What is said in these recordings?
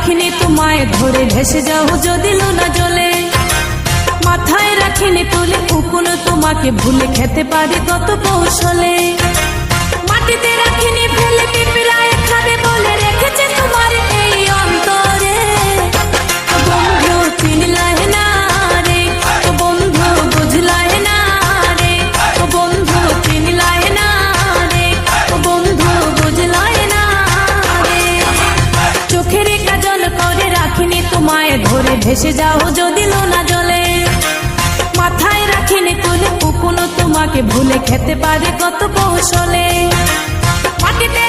রাখিনি তোমায়, ধরে ভেসে যাও যদি লোনা জলে। মাথায় রাখিনি তুলে কুকুন তোমাকে ভুলে খেতে পারি কত কৌশলে। মাটিতে ভেসে যাও যদি লোনা জলে। মাথায় রাখিনি তুলে উকুনো তোমাকে ভুলে খেতে পারে কত কৌশলে। মাটিতে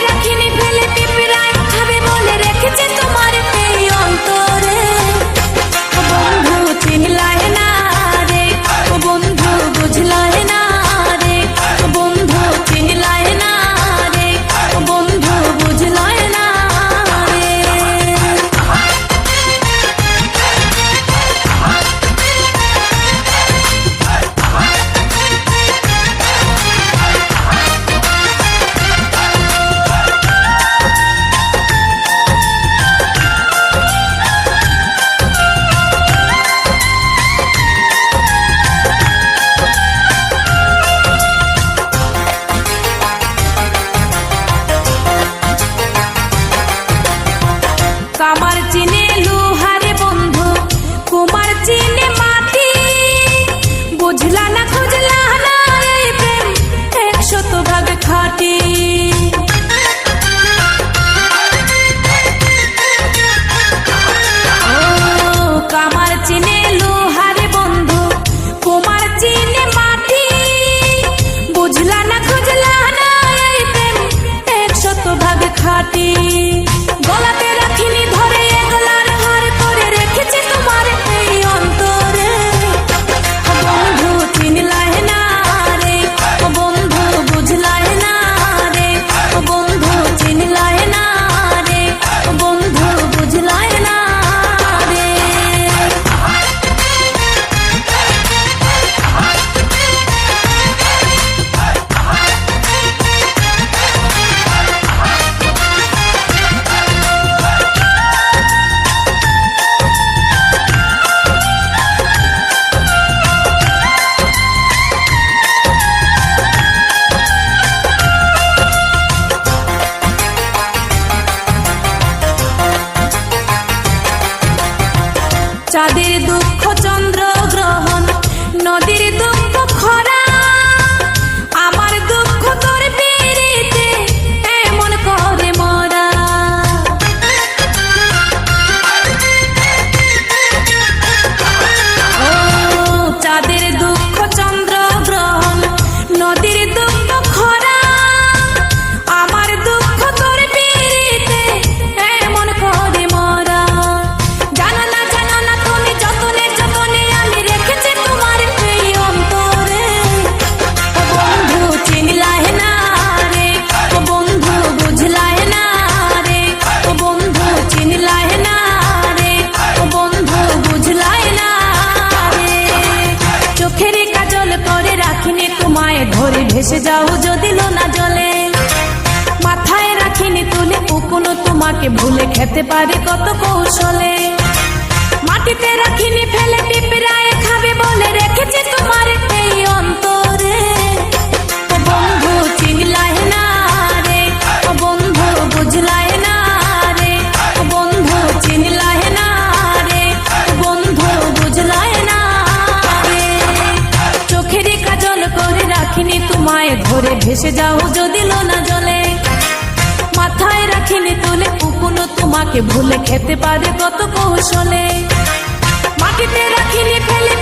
কামার চিনে লোহারে বন্ধু, কুমার চিনে মাটি। বুঝলা না, খুঁজলা না প্রেম, একশত ভাগ খাটি। কামার চিনে লোহারে বন্ধু, কুমার চিনে মাটি। বুঝলা না, খুঁজলা না প্রেম, একশত ভাগ খাটি। চাঁদের দুঃখ চন্দ্র ভেসে যাও যদি লোনা জলে। মাথায় রাখিনি তুলে উকুনো তোমাকে ভুলে খেতে পারে কত কৌশলে। মাটিতে রাখিনি ফেলে পিঁপড়ায় ভেসে যাও যদি লোনা জলে। মাথায় রাখিনি তুলে কুকুনো তোমাকে ভুলে খেতে পারে কত কৌশলে। মাটিতে রাখিনি ফেলে